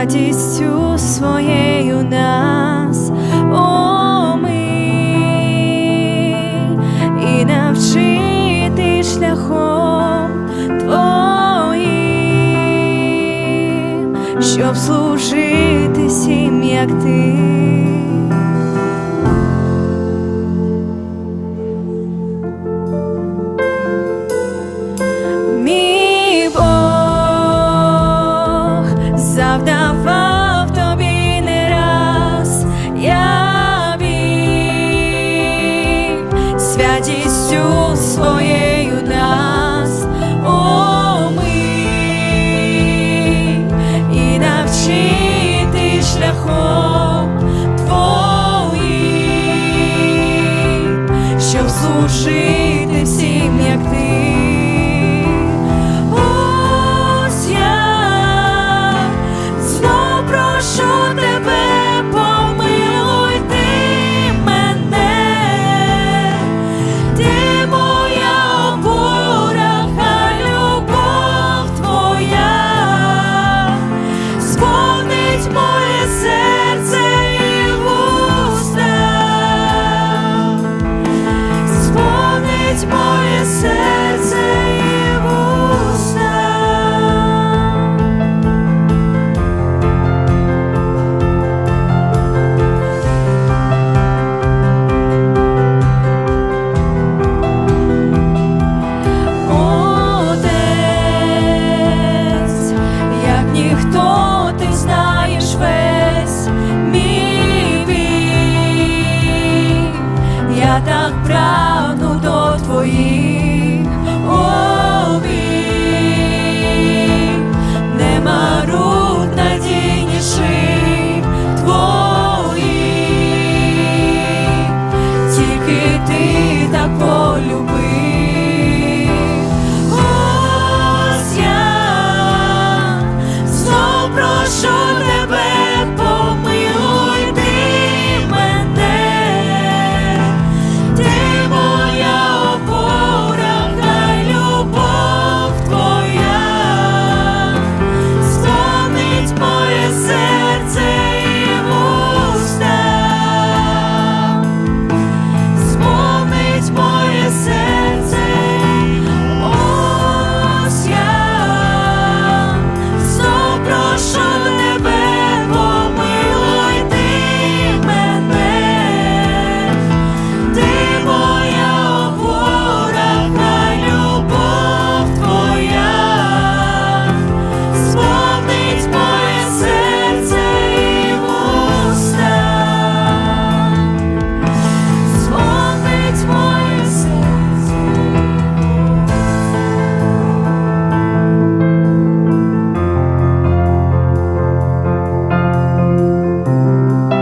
радістю своєю нас омий і навчити шляхом Твоїм, щоб служити всім, як ти. шляхом твоїм, щоб служити всім, як ти. так прав.